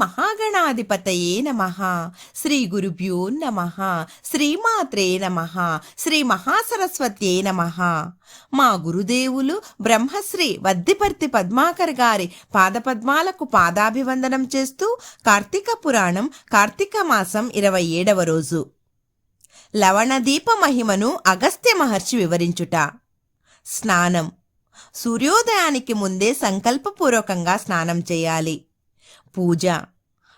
మహాగణాధిపతయే నమ. శ్రీ గురుభ్యో నమ. శ్రీమాత్రే నమ. శ్రీ మహాసరస్వత్యే నమ. మా గురుదేవులు బ్రహ్మశ్రీ వద్దిపర్తి పద్మాకర్ గారి పాదపద్మాలకు పాదాభివందనం చేస్తూ కార్తీక పురాణం కార్తీక మాసం ఇరవై ఏడవ రోజు. లవణదీప మహిమను అగస్త్య మహర్షి వివరించుట. స్నానం. సూర్యోదయానికి ముందే సంకల్పపూర్వకంగా స్నానం చేయాలి. పూజ.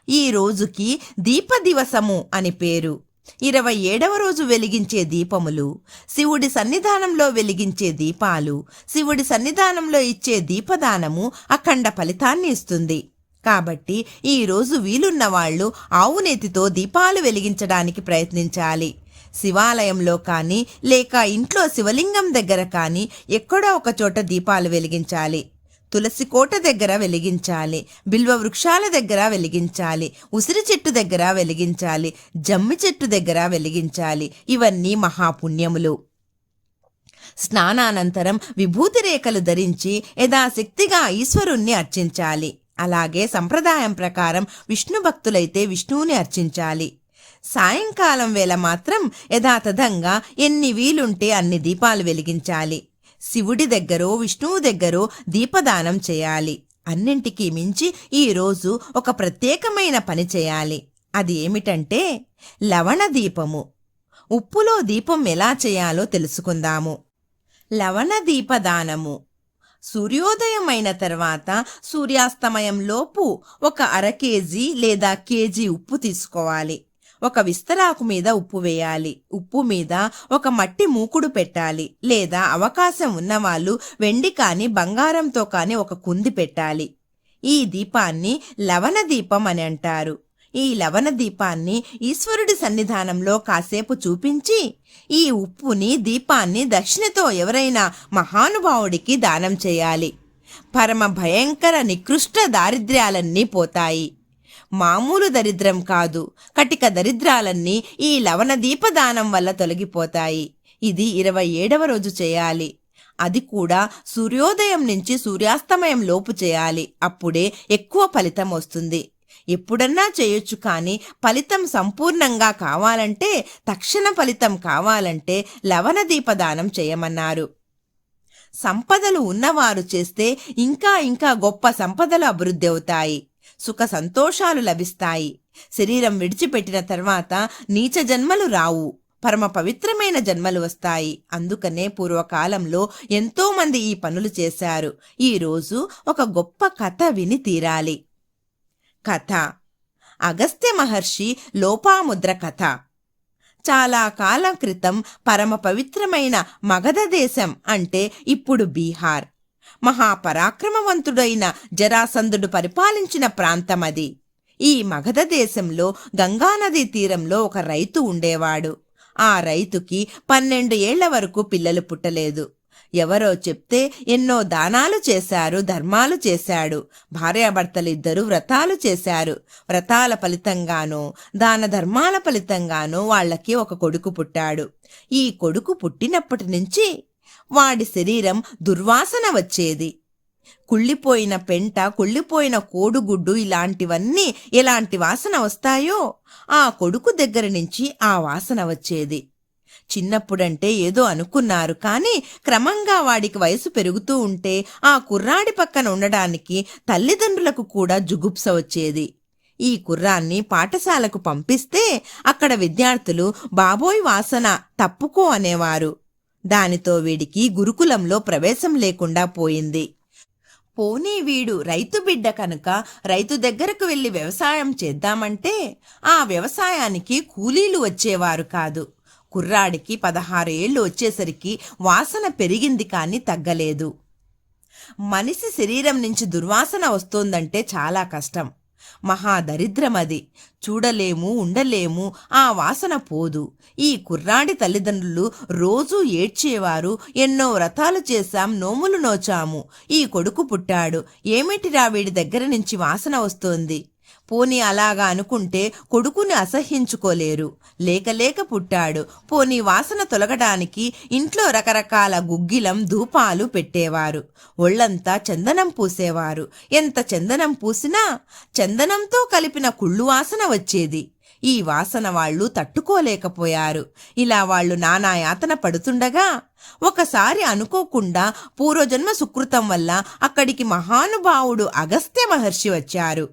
ఈ రోజుకి దీపదివసము అని పేరు. ఇరవై ఏడవ రోజు వెలిగించే దీపములు శివుడి సన్నిధానంలో వెలిగించే దీపాలు శివుడి సన్నిధానంలో ఇచ్చే దీపదానము అఖండ ఫలితాన్ని ఇస్తుంది. కాబట్టి ఈ రోజు వీలున్న వాళ్ళు ఆవునేతితో దీపాలు వెలిగించడానికి ప్రయత్నించాలి. శివాలయంలో కానీ లేక ఇంట్లో శివలింగం దగ్గర కానీ ఎక్కడో ఒకచోట దీపాలు వెలిగించాలి. తులసి కోట దగ్గర వెలిగించాలి బిల్వ వృక్షాల దగ్గర వెలిగించాలి ఉసిరి చెట్టు దగ్గర వెలిగించాలి జమ్మి చెట్టు దగ్గర వెలిగించాలి. ఇవన్నీ మహాపుణ్యములు. స్నానానంతరం విభూతి రేఖలు ధరించి యథాశక్తిగా ఈశ్వరుణ్ణి అర్చించాలి. అలాగే సంప్రదాయం ప్రకారం విష్ణు భక్తులైతే విష్ణువుని అర్చించాలి. సాయంకాలం వేళ మాత్రం యథాతథంగా ఎన్ని వీలుంటే అన్ని దీపాలు వెలిగించాలి. శివుడి దగ్గరో విష్ణువు దగ్గరో దీపదానం చేయాలి. అన్నింటికీ మించి ఈరోజు ఒక ప్రత్యేకమైన పని చేయాలి. అది ఏమిటంటే లవణ దీపము. ఉప్పులో దీపం ఎలా చేయాలో తెలుసుకుందాము. లవణ దీపదానము. సూర్యోదయం అయిన తర్వాత సూర్యాస్తమయంలోపు ఒక అర కేజీ లేదా కేజీ ఉప్పు తీసుకోవాలి. ఒక విస్తరాకు మీద ఉప్పు వేయాలి. ఉప్పు మీద ఒక మట్టి మూకుడు పెట్టాలి. లేదా అవకాశం ఉన్నవాళ్ళు వెండి కాని బంగారంతో కాని ఒక కుంది పెట్టాలి. ఈ దీపాన్ని లవణ దీపం అని అంటారు. ఈ లవణ దీపాన్ని ఈశ్వరుడి సన్నిధానంలో కాసేపు చూపించి ఈ ఉప్పుని దీపాన్ని దక్షిణతో ఎవరైనా మహానుభావుడికి దానం చేయాలి. పరమ భయంకర నికృష్ట దారిద్ర్యాలన్నీ పోతాయి. మామూలు దరిద్రం కాదు. కటిక దరిద్రాలన్నీ ఈ లవణ దీపదానం వల్ల తొలగిపోతాయి. ఇది ఇరవై ఏడవ రోజు చేయాలి. అది కూడా సూర్యోదయం నుంచి సూర్యాస్తమయం లోపు చేయాలి. అప్పుడే ఎక్కువ ఫలితం వస్తుంది. ఎప్పుడన్నా చేయొచ్చు కానీ ఫలితం సంపూర్ణంగా కావాలంటే తక్షణ ఫలితం కావాలంటే లవణ దీపదానం చేయమన్నారు. సంపదలు ఉన్నవారు చేస్తే ఇంకా ఇంకా గొప్ప సంపదలు అభివృద్ధి అవుతాయి. సుఖ సంతోషాలు లభిస్తాయి. శరీరం విడిచిపెట్టిన తర్వాత నీచ జన్మలు రావు. పరమ పవిత్రమైన జన్మలు వస్తాయి. అందుకనే పూర్వకాలంలో ఎంతోమంది ఈ పనులు చేశారు. ఈ రోజు ఒక గొప్ప కథ విని తీరాలి. కథ. అగస్త్య మహర్షి లోపాముద్ర కథ. చాలా కాలం క్రితం పరమ పవిత్రమైన మగధ దేశం అంటే ఇప్పుడు బీహార్. మహాపరాక్రమవంతుడైన జరాసంధుడు పరిపాలించిన ప్రాంతమది. ఈ మగధ దేశంలో గంగానదీ తీరంలో ఒక రైతు ఉండేవాడు. ఆ రైతుకి పన్నెండు ఏళ్ళ వరకు పిల్లలు పుట్టలేదు. ఎవరో చెప్తే ఎన్నో దానాలు చేశారు ధర్మాలు చేశాడు. భార్యాభర్తలిద్దరూ వ్రతాలు చేశారు. వ్రతాల ఫలితంగానో దాన ధర్మాల ఫలితంగానో వాళ్ళకి ఒక కొడుకు పుట్టాడు. ఈ కొడుకు పుట్టినప్పటి నుంచి వాడి శరీరం దుర్వాసన వచ్చేది. కుళ్ళిపోయిన పెంట కుళ్ళిపోయిన కోడుగుడ్డు ఇలాంటివన్నీ ఎలాంటి వాసన వస్తాయో ఆ కొడుకు దగ్గర నుంచి ఆ వాసన వచ్చేది. చిన్నప్పుడంటే ఏదో అనుకున్నారు కానీ క్రమంగా వాడికి వయసు పెరుగుతూ ఉంటే ఆ కుర్రాడి పక్కన ఉండడానికి తల్లిదండ్రులకు కూడా జుగుప్స వచ్చేది. ఈ కుర్రాన్ని పాఠశాలకు పంపిస్తే అక్కడ విద్యార్థులు బాబోయ్ వాసన తప్పుకో అనేవారు. దానితో వీడికి గురుకులంలో ప్రవేశం లేకుండా పోయింది. పోనీ వీడు రైతు బిడ్డ కనుక రైతు దగ్గరకు వెళ్ళి వ్యవసాయం చేద్దామంటే ఆ వ్యవసాయానికి కూలీలు వచ్చేవారు కాదు. కుర్రాడికి పదహారు ఏళ్ళు వచ్చేసరికి వాసన పెరిగింది కానీ తగ్గలేదు. మనిషి శరీరం నుంచి దుర్వాసన వస్తోందంటే చాలా కష్టం. మహాదరిద్రమది. చూడలేము ఉండలేము ఆ వాసన పోదు. ఈ కుర్రాడి తల్లిదండ్రులు రోజూ ఏడ్చేవారు ఎన్నో వ్రతాలు చేశాం నోములు నోచాము. ఈ కొడుకు పుట్టాడు. ఏమిటిరా వీడి దగ్గర నుంచి వాసన వస్తోంది? పోనీ అలాగా అనుకుంటే కొడుకుని అసహ్యించుకోలేరు. లేకలేక పుట్టాడు. పోనీ వాసన తొలగడానికి ఇంట్లో రకరకాల గుగ్గిలం ధూపాలు పెట్టేవారు. ఒళ్ళంతా చందనం పూసేవారు. ఎంత చందనం పూసినా చందనంతో కలిపిన కుళ్ళు వాసన వచ్చేది. ఈ వాసన వాళ్ళు తట్టుకోలేకపోయారు. ఇలా వాళ్ళు నానా యాతన పడుతుండగా ఒకసారి అనుకోకుండా పూర్వజన్మ సుకృతం వల్ల అక్కడికి మహానుభావుడు అగస్త్య మహర్షి వచ్చారు.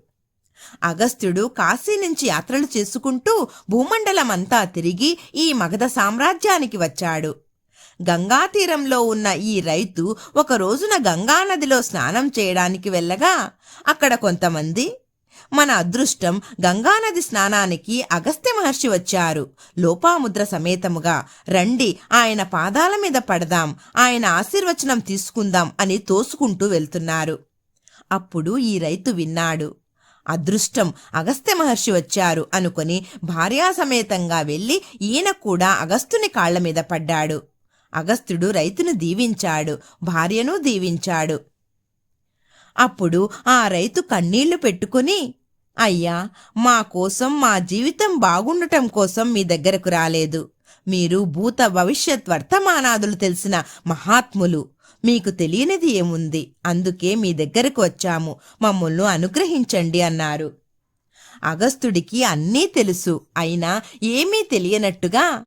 అగస్త్యుడు కాశీ నుంచి యాత్రలు చేసుకుంటూ భూమండలమంతా తిరిగి ఈ మగధ సామ్రాజ్యానికి వచ్చాడు. గంగా తీరంలో ఉన్న ఈ రైతు ఒక రోజున గంగానదిలో స్నానం చేయడానికి వెళ్ళగా అక్కడ కొంతమంది మన అదృష్టం గంగానది స్నానానికి అగస్త్య మహర్షి వచ్చారు. లోపాముద్ర సమేతముగా రండి ఆయన పాదాల మీద పడదాం ఆయన ఆశీర్వచనం తీసుకుందాం అని తోసుకుంటూ వెళ్తున్నారు. అప్పుడు ఈ రైతు విన్నాడు. అదృష్టం అగస్త్య మహర్షి వచ్చారు అనుకొని భార్యాసమేతంగా వెళ్ళి ఈయన కూడా అగస్తుని కాళ్ళ మీద పడ్డాడు. అగస్త్యుడు రైతును దీవించాడు భార్యను దీవించాడు. అప్పుడు ఆ రైతు కన్నీళ్ళు పెట్టుకుని అయ్యా మా కోసం మా జీవితం బాగుండటం కోసం మీ దగ్గరకు రాలేదు. మీరు భూత భవిష్యత్ వర్తమానాదులు తెలిసిన మహాత్ములు. మీకు తెలియనిది ఏముంది? అందుకే మీ దగ్గరకు వచ్చాము. మమ్మల్ని అనుగ్రహించండి అన్నారు. అగస్తుడికి అన్నీ తెలుసు. అయినా ఏమీ తెలియనట్టుగా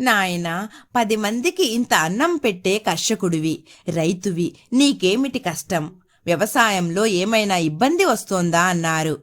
నాయనా పది మందికి ఇంత అన్నం పెట్టే కర్షకుడివి రైతువి నీకేమిటి కష్టం? వ్యవసాయంలో ఏమైనా ఇబ్బంది వస్తోందా? అన్నారు.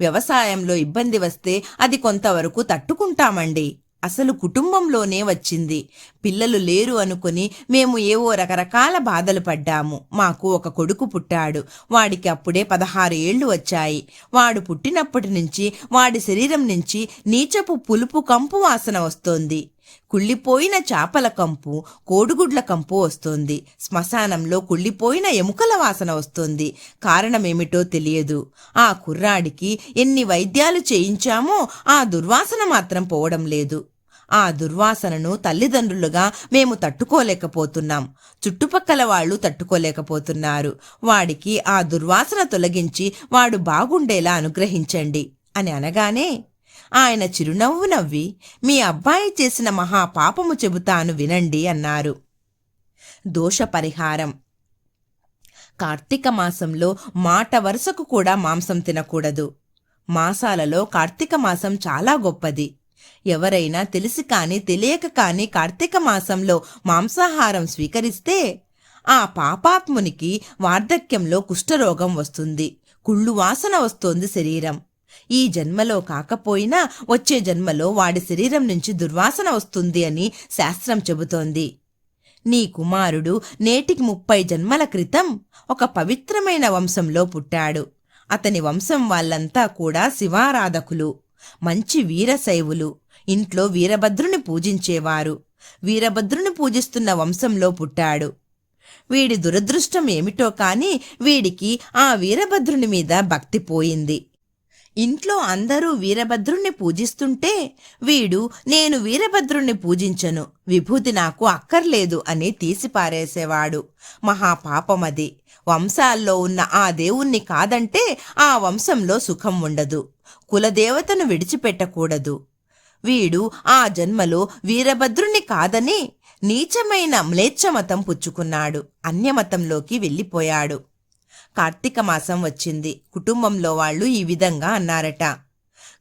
వ్యవసాయంలో ఇబ్బంది వస్తే అది కొంతవరకు తట్టుకుంటామండి. అసలు కుటుంబంలోనే వచ్చింది. పిల్లలు లేరు అనుకుని మేము ఏవో రకరకాల బాధలు పడ్డాము. మాకు ఒక కొడుకు పుట్టాడు. వాడికి అప్పుడే పదహారు ఏళ్ళు వచ్చాయి. వాడు పుట్టినప్పటి నుంచి వాడి శరీరం నుంచి నీచపు పులుపు కంపు వాసన వస్తోంది. కుళ్ళిపోయిన చాపల కంపు కోడిగుడ్ల కంపు వస్తోంది. శ్మశానంలో కుళ్ళిపోయిన ఎముకల వాసన వస్తోంది. కారణమేమిటో తెలియదు. ఆ కుర్రాడికి ఎన్ని వైద్యాలు చేయించామో ఆ దుర్వాసన మాత్రం పోవడం లేదు. ఆ దుర్వాసనను తల్లిదండ్రులుగా మేము తట్టుకోలేకపోతున్నాం. చుట్టుపక్కల వాళ్ళు తట్టుకోలేకపోతున్నారు. వాడికి ఆ దుర్వాసన తొలగించి వాడు బాగుండేలా అనుగ్రహించండి అని అనగానే ఆయన చిరునవ్వు నవ్వి మీ అబ్బాయి చేసిన మహాపాపము చెబుతాను వినండి అన్నారు. దోష పరిహారం. కార్తీక మాసంలో మాట వరుసకు కూడా మాంసం తినకూడదు. మాసాలలో కార్తీక మాసం చాలా గొప్పది. ఎవరైనా తెలిసి కానీ తెలియక కానీ కార్తీక మాసంలో మాంసాహారం స్వీకరిస్తే ఆ పాపాత్మునికి వార్ధక్యంలో కుష్ఠరోగం వస్తుంది. కుళ్ళు వాసన వస్తోంది శరీరం. ఈ జన్మలో కాకపోయినా వచ్చే జన్మలో వాడి శరీరం నుంచి దుర్వాసన వస్తుంది అని శాస్త్రం చెబుతోంది. నీ కుమారుడు నేటికి ముప్పై జన్మల క్రితం ఒక పవిత్రమైన వంశంలో పుట్టాడు. అతని వంశం వాళ్ళంతా కూడా శివారాధకులు. మంచి వీరశైవులు. ఇంట్లో వీరభద్రుని పూజించేవారు. వీరభద్రుని పూజిస్తున్న వంశంలో పుట్టాడు. వీడి దురదృష్టం ఏమిటో కాని వీడికి ఆ వీరభద్రుని మీద భక్తి పోయింది. ఇంట్లో అందరూ వీరభద్రుణ్ణి పూజిస్తుంటే వీడు నేను వీరభద్రుణ్ణి పూజించను విభూతి నాకు అక్కర్లేదు అని తీసిపారేసేవాడు. మహాపాపమది. వంశాల్లో ఉన్న ఆ దేవుణ్ణి కాదంటే ఆ వంశంలో సుఖం ఉండదు. కులదేవతను విడిచిపెట్టకూడదు. వీడు ఆ జన్మలో వీరభద్రుణ్ణి కాదని నీచమైన మ్లేచ్ఛమతం పుచ్చుకున్నాడు అన్యమతంలోకి వెళ్ళిపోయాడు. కార్తీక మాసం వచ్చింది. కుటుంబంలో వాళ్ళు ఈ విధంగా అన్నారట.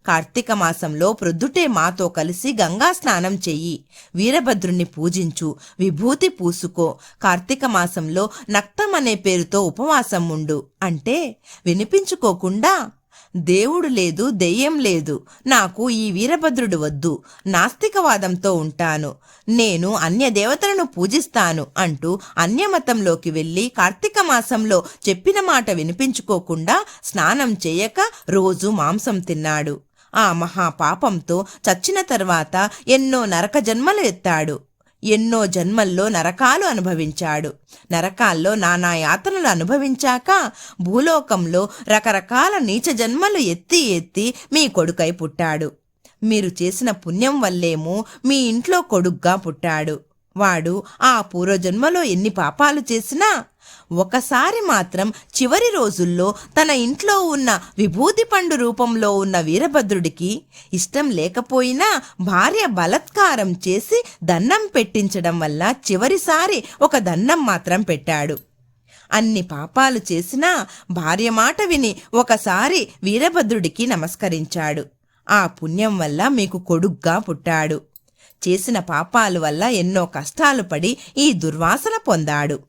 కార్తీక మాసంలో ప్రొద్దుటే మాతో కలిసి గంగా స్నానం చెయ్యి. వీరభద్రుణ్ణి పూజించు. విభూతి పూసుకో. కార్తీక మాసంలో నక్తం అనే పేరుతో ఉపవాసం ఉండు. అంటే వినిపించుకోకుండా దేవుడు లేదు దెయ్యం లేదు. నాకు ఈ వీరభద్రుడు వద్దు. నాస్తికవాదంతో ఉంటాను. నేను అన్య దేవతలను పూజిస్తాను అంటూ అన్యమతంలోకి వెళ్ళి కార్తీక మాసంలో చెప్పిన మాట వినిపించుకోకుండా స్నానం చేయక రోజు మాంసం తిన్నాడు. ఆ మహాపాపంతో చచ్చిన తర్వాత ఎన్నో నరక జన్మలు ఎత్తాడు. ఎన్నో జన్మల్లో నరకాలు అనుభవించాడు. నరకాల్లో నానా యాతనలు అనుభవించాక భూలోకంలో రకరకాల నీచ జన్మలు ఎత్తి ఎత్తి మీ కొడుకై పుట్టాడు. మీరు చేసిన పుణ్యం వల్లేమో మీ ఇంట్లో కొడుగ్గా పుట్టాడు. వాడు ఆ పూర్వజన్మలో ఎన్ని పాపాలు చేసినా ఒకసారి మాత్రం చివరి రోజుల్లో తన ఇంట్లో ఉన్న విభూతి పండు రూపంలో ఉన్న వీరభద్రుడికి ఇష్టం లేకపోయినా భార్య బలత్కారం చేసి దన్నం పెట్టించడం వల్ల చివరిసారి ఒక దన్నం మాత్రం పెట్టాడు. అన్ని పాపాలు చేసినా భార్య మాట విని ఒకసారి వీరభద్రుడికి నమస్కరించాడు. ఆ పుణ్యం వల్ల మీకు కొడుగ్గా పుట్టాడు. చేసిన పాపాల వల్ల ఎన్నో కష్టాలు పడి ఈ దుర్వాసన పొందాడు.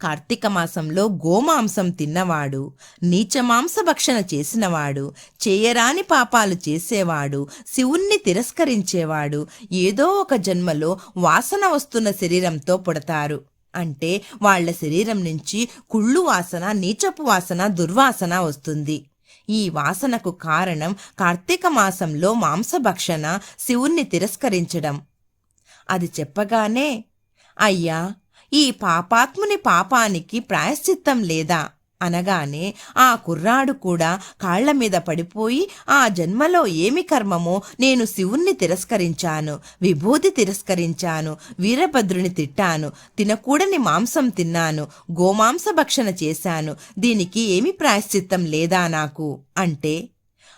కార్తీక మాసంలో గోమాంసం తిన్నవాడు నీచమాంసభక్షణ చేసినవాడు చేయరాని పాపాలు చేసేవాడు శివుణ్ణి తిరస్కరించేవాడు ఏదో ఒక జన్మలో వాసన వస్తున్న శరీరంతో పుడతారు. అంటే వాళ్ళ శరీరం నుంచి కుళ్ళు వాసన నీచపు వాసన దుర్వాసన వస్తుంది. ఈ వాసనకు కారణం కార్తీక మాసంలో మాంసభక్షణ శివుణ్ణి తిరస్కరించడం. అది చెప్పగానే అయ్యా ఈ పాపాత్ముని పాపానికి ప్రాయశ్చిత్తం లేదా? అనగానే ఆ కుర్రాడు కూడా కాళ్ళ మీద పడిపోయి ఆ జన్మలో ఏమి కర్మమో నేను శివుణ్ణి తిరస్కరించాను విభూతి తిరస్కరించాను వీరభద్రుని తిట్టాను తినకూడని మాంసం తిన్నాను గోమాంస భక్షణ చేశాను దీనికి ఏమి ప్రాయశ్చిత్తం లేదా నాకు అంటే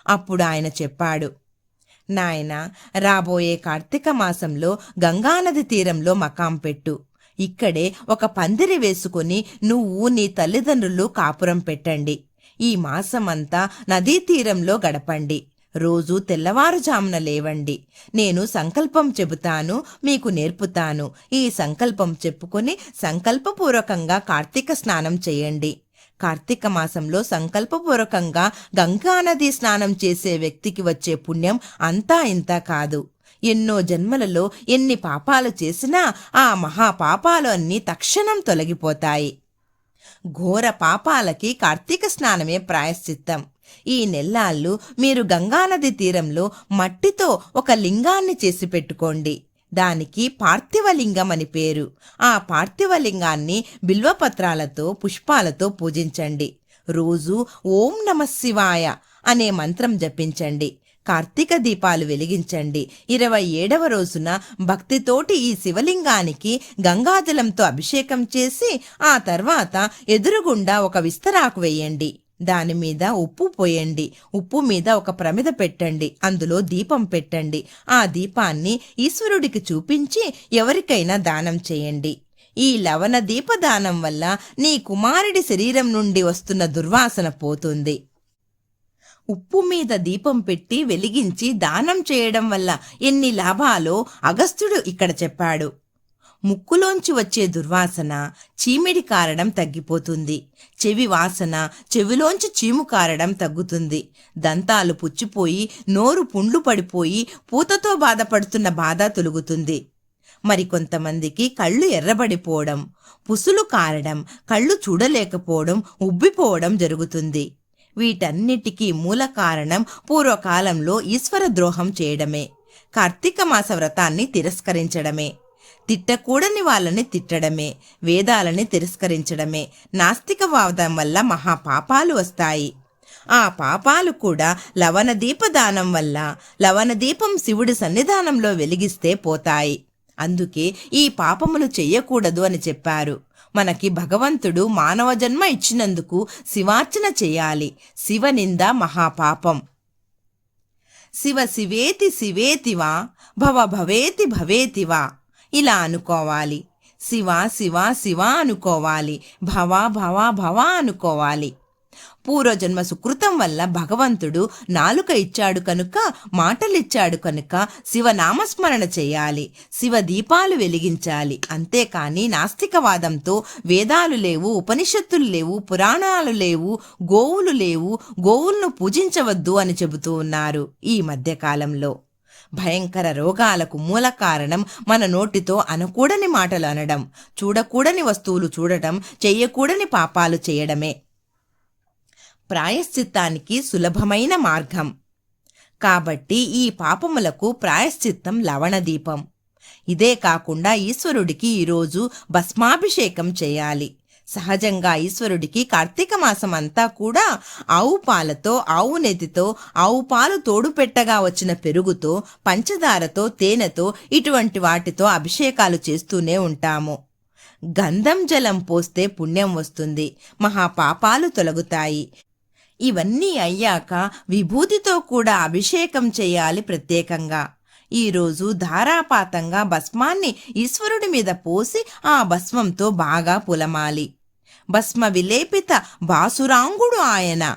అప్పుడు ఆయన చెప్పాడు నాయన రాబోయే కార్తీక మాసంలో గంగానది తీరంలో మకాం పెట్టు. ఇక్కడే ఒక పందిరి వేసుకుని నువ్వు నీ తల్లిదండ్రులు కాపురం పెట్టండి. ఈ మాసమంతా నదీ తీరంలో గడపండి. రోజు తెల్లవారుజామున లేవండి. నేను సంకల్పం చెబుతాను మీకు నేర్పుతాను. ఈ సంకల్పం చెప్పుకొని సంకల్పపూర్వకంగా కార్తీక స్నానం చేయండి. కార్తీక మాసంలో సంకల్పపూర్వకంగా గంగానది స్నానం చేసే వ్యక్తికి వచ్చే పుణ్యం అంతా ఇంత కాదు. ఎన్నో జన్మలలో ఎన్ని పాపాలు చేసినా ఆ మహాపాపాలు అన్నీ తక్షణం తొలగిపోతాయి. ఘోర పాపాలకి కార్తీక స్నానమే ప్రాయశ్చిత్తం. ఈ నెల్లాళ్ళు మీరు గంగానది తీరంలో మట్టితో ఒక లింగాన్ని చేసి పెట్టుకోండి. దానికి పార్థివలింగం అని పేరు. ఆ పార్థివలింగాన్ని బిల్వపత్రాలతో పుష్పాలతో పూజించండి. రోజు ఓం నమ శివాయ అనే మంత్రం జపించండి. కార్తీక దీపాలు వెలిగించండి. ఇరవై ఏడవ రోజున భక్తితోటి ఈ శివలింగానికి గంగాజలంతో అభిషేకం చేసి ఆ తర్వాత ఎదురుగుండా ఒక విస్తరాకు వేయండి. దాని మీద ఉప్పు పోయండి. ఉప్పు మీద ఒక ప్రమిద పెట్టండి. అందులో దీపం పెట్టండి. ఆ దీపాన్ని ఈశ్వరుడికి చూపించి ఎవరికైనా దానం చేయండి. ఈ లవణ దీపదానం వల్ల నీ కుమారుడి శరీరం నుండి వస్తున్న దుర్వాసన పోతుంది. ఉప్పు మీద దీపం పెట్టి వెలిగించి దానం చేయడం వల్ల ఎన్ని లాభాలో అగస్త్యుడు ఇక్కడ చెప్పాడు. ముక్కులోంచి వచ్చే దుర్వాసన చీమిడి కారడం తగ్గిపోతుంది. చెవి వాసన చెవిలోంచి చీము కారడం తగ్గుతుంది. దంతాలు పుచ్చిపోయి నోరు పుండ్లు పడిపోయి పూతతో బాధపడుతున్న బాధ తొలుగుతుంది. మరికొంతమందికి కళ్ళు ఎర్రబడిపోవడం పుసులు కారడం కళ్ళు చూడలేకపోవడం ఉబ్బిపోవడం జరుగుతుంది. వీటన్నిటికీ మూల కారణం పూర్వకాలంలో ఈశ్వర ద్రోహం చేయడమే. కార్తీక మాస వ్రతాన్ని తిరస్కరించడమే. తిట్టకూడని వాళ్ళని తిట్టడమే. వేదాలని తిరస్కరించడమే. నాస్తికవాదం వల్ల మహాపాపాలు వస్తాయి. ఆ పాపాలు కూడా లవణదీపదానం వల్ల లవణదీపం శివుడి సన్నిధానంలో వెలిగిస్తే పోతాయి. అందుకే ఈ పాపములు చెయ్యకూడదు అని చెప్పారు. మనకి భగవంతుడు మానవ జన్మ ఇచ్చినందుకు శివార్చన చేయాలి. శివనింద మహాపాపం. శివ శివేతి శివేతివా భవ భవేతి భవేతివా ఇలా అనుకోవాలి. శివ శివ శివ అనుకోవాలి. భవ భవ భవ అనుకోవాలి. పూర్వజన్మ సుకృతం వల్ల భగవంతుడు నాలుక ఇచ్చాడు కనుక మాటలిచ్చాడు కనుక శివనామస్మరణ చేయాలి శివ దీపాలు వెలిగించాలి. అంతేకాని నాస్తికవాదంతో వేదాలు లేవు ఉపనిషత్తులు లేవు పురాణాలు లేవు గోవులు లేవు గోవులను పూజించవద్దు అని చెబుతూ ఉన్నారు ఈ మధ్యకాలంలో. భయంకర రోగాలకు మూల కారణం మన నోటితో అనకూడని మాటలు అనడం చూడకూడని వస్తువులు చూడటం చెయ్యకూడని పాపాలు చేయడమే. ప్రాయశ్చిత్తానికి సులభమైన మార్గం. కాబట్టి ఈ పాపములకు ప్రాయశ్చిత్తం లవణదీపం. ఇదే కాకుండా ఈశ్వరుడికి ఈరోజు భస్మాభిషేకం చేయాలి. సహజంగా ఈశ్వరుడికి కార్తీక మాసం అంతా కూడా ఆవు పాలతో ఆవు నెతితో ఆవు పాలు తోడుపెట్టగా వచ్చిన పెరుగుతో పంచదారతో తేనెతో ఇటువంటి వాటితో అభిషేకాలు చేస్తూనే ఉంటాము. గంధం జలం పోస్తే పుణ్యం వస్తుంది. మహాపాపాలు తొలగుతాయి. ఇవన్నీ అయ్యాక విభూతితో కూడా అభిషేకం చేయాలి ప్రత్యేకంగా. ఈరోజు ధారాపాతంగా భస్మాన్ని ఈశ్వరుడి మీద పోసి ఆ భస్మంతో బాగా పులమాలి. భస్మ విలేపిత బాసురాంగుడు ఆయన.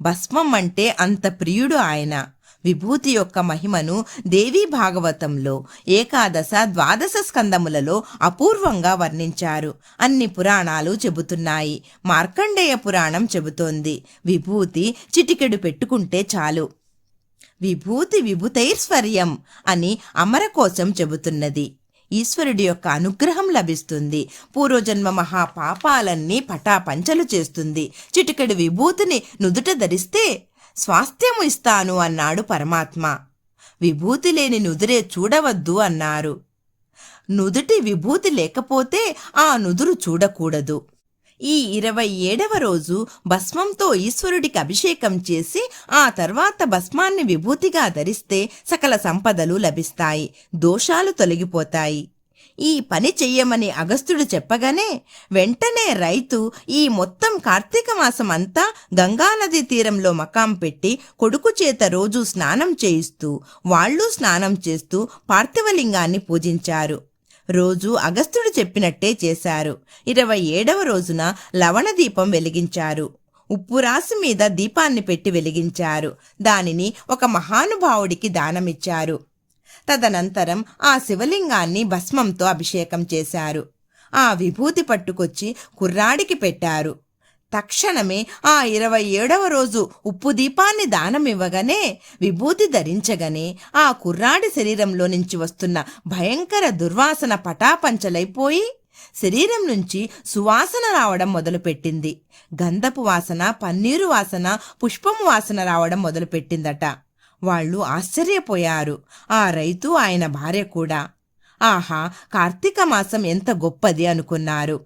భస్మం అంటే అంత ప్రియుడు ఆయన. విభూతి యొక్క మహిమను దేవీ భాగవతంలో ఏకాదశ ద్వాదశ స్కందములలో అపూర్వంగా వర్ణించారు. అన్ని పురాణాలు చెబుతున్నాయి. మార్కండేయ పురాణం చెబుతోంది. విభూతి చిటికెడు పెట్టుకుంటే చాలు. విభూతి విభుతైశ్వర్యం అని అమరకోశం చెబుతున్నది. ఈశ్వరుడి యొక్క అనుగ్రహం లభిస్తుంది. పూర్వజన్మ మహాపాపాలన్నీ పటాపంచలు చేస్తుంది. చిటికెడు విభూతిని నుదుట ధరిస్తే స్వాస్థ్యము ఇస్తాను అన్నాడు పరమాత్మ. విభూతి లేని నుదురే చూడవద్దు అన్నారు. నుదుటి విభూతి లేకపోతే ఆ నుదురు చూడకూడదు. ఈ ఇరవై ఏడవ రోజు భస్మంతో ఈశ్వరుడికి అభిషేకం చేసి ఆ తర్వాత భస్మాన్ని విభూతిగా ధరిస్తే సకల సంపదలు లభిస్తాయి దోషాలు తొలగిపోతాయి. ఈ పని చెయ్యమని అగస్త్యుడు చెప్పగానే వెంటనే రైతు ఈ మొత్తం కార్తీక మాసం అంతా గంగానది తీరంలో మకాం పెట్టి కొడుకు చేత రోజు స్నానం చేయిస్తూ వాళ్ళు స్నానం చేస్తూ పార్థివలింగాన్ని పూజించారు. రోజు అగస్త్యుడు చెప్పినట్టే చేశారు. ఇరవై ఏడవ రోజున లవణ దీపం వెలిగించారు. ఉప్పు రాసి మీద దీపాన్ని పెట్టి వెలిగించారు. దానిని ఒక మహానుభావుడికి దానమిచ్చారు. తదనంతరం ఆ శివలింగాన్ని భస్మంతో అభిషేకం చేశారు. ఆ విభూతి పట్టుకొచ్చి కుర్రాడికి పెట్టారు. తక్షణమే ఆ ఇరవై ఏడవ రోజు ఉప్పు దీపాన్ని దానమివ్వగానే విభూతి ధరించగానే ఆ కుర్రాడి శరీరంలో నుంచి వస్తున్న భయంకర దుర్వాసన పటాపంచలైపోయి శరీరం నుంచి సువాసన రావడం మొదలుపెట్టింది. గంధపు వాసన పన్నీరు వాసన పుష్పము వాసన రావడం మొదలుపెట్టిందట. వాళ్ళు ఆశ్చర్యపోయారు. ఆ రైతు ఆయన భార్య కూడా. ఆహా కార్తీక మాసం ఎంత గొప్పది అనుకున్నారు.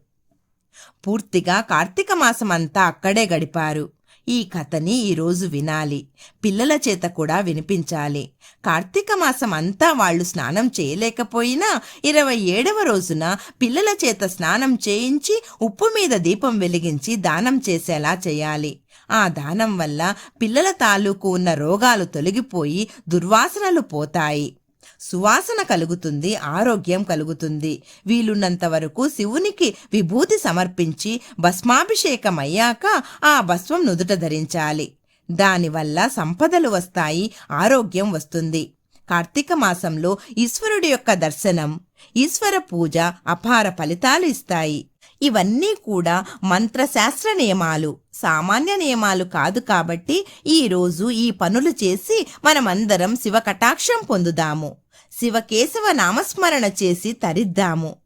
పూర్తిగా కార్తీక మాసం అంతా అక్కడే గడిపారు. ఈ కథని ఈరోజు వినాలి. పిల్లల చేత కూడా వినిపించాలి. కార్తీక మాసం అంతా వాళ్ళు స్నానం చేయలేకపోయినా ఇరవై ఏడవ రోజున పిల్లల చేత స్నానం చేయించి ఉప్పు మీద దీపం వెలిగించి దానం చేసేలా చేయాలి. ఆ దానం వల్ల పిల్లల తాలూకు ఉన్న రోగాలు తొలగిపోయి దుర్వాసనలు పోతాయి. సువాసన కలుగుతుంది ఆరోగ్యం కలుగుతుంది. వీలున్నంత వరకు శివునికి విభూతి సమర్పించి భస్మాభిషేకం అయ్యాక ఆ భస్మం నుదుట ధరించాలి. దానివల్ల సంపదలు వస్తాయి ఆరోగ్యం వస్తుంది. కార్తీక మాసంలో ఈశ్వరుడి యొక్క దర్శనం ఈశ్వర పూజ అపార ఫలితాలు ఇస్తాయి. ఇవన్నీ కూడా మంత్రశాస్త్ర నియమాలు. సామాన్య నియమాలు కాదు కాబట్టి ఈ రోజు ఈ పనులు చేసి మనమందరం శివ కటాక్షం పొందుదాము. శివకేశవ నామస్మరణ చేసి తరిద్దాము.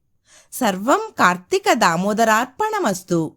సర్వం కార్తీక దామోదరార్పణమస్తు.